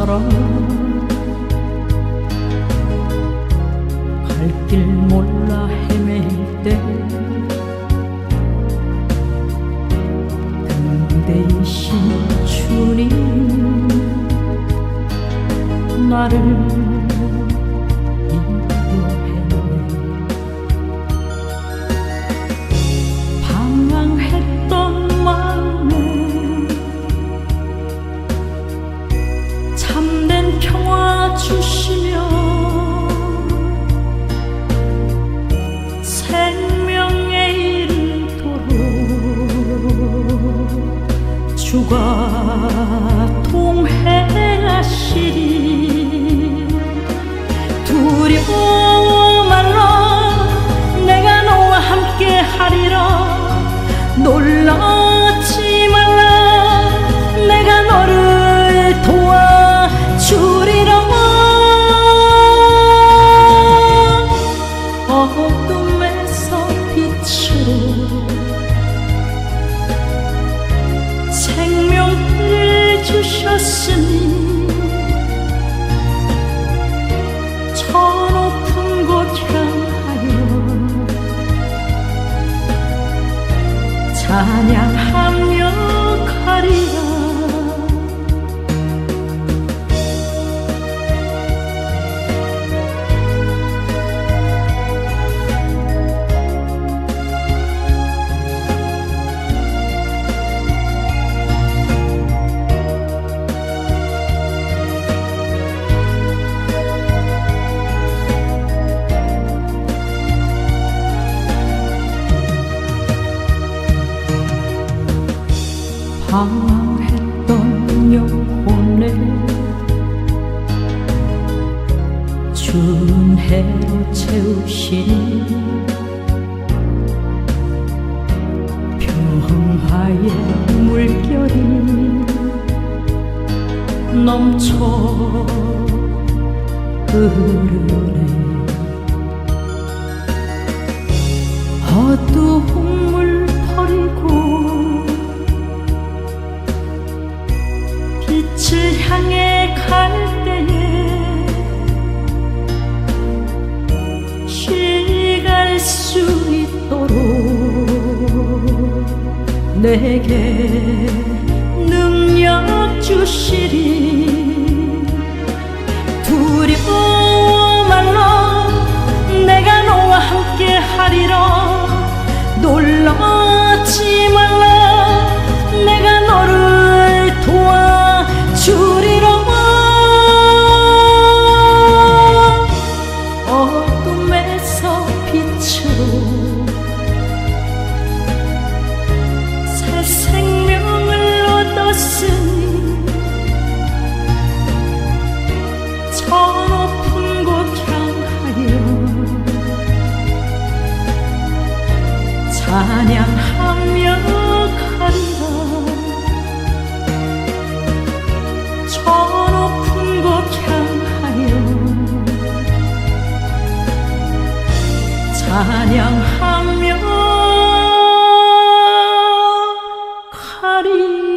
사람 갈 길 몰라 헤맬 때 등대이신 주님 나를 평화 주시며 생명에 이르도록 주가 동행하시리. 두려워 말라 내가 너와 함께 하리라. 놀라지 말라 주셨으니 저 높은 곳 향하여 찬양 방황했던 영혼을 준해로 채우시니 평화의 물결이 넘쳐 흐르네. 어두움 내게 능력 주시리. 두려워 말라 내가 너와 함께 하리라. 놀라지 말라. 내가 너를 도와주리라. 어둠에서 빛으로 얻었으니 저 높은 곳 향하여 찬양하며 가리라 저 높은 곳 향하여 찬양하며 가리라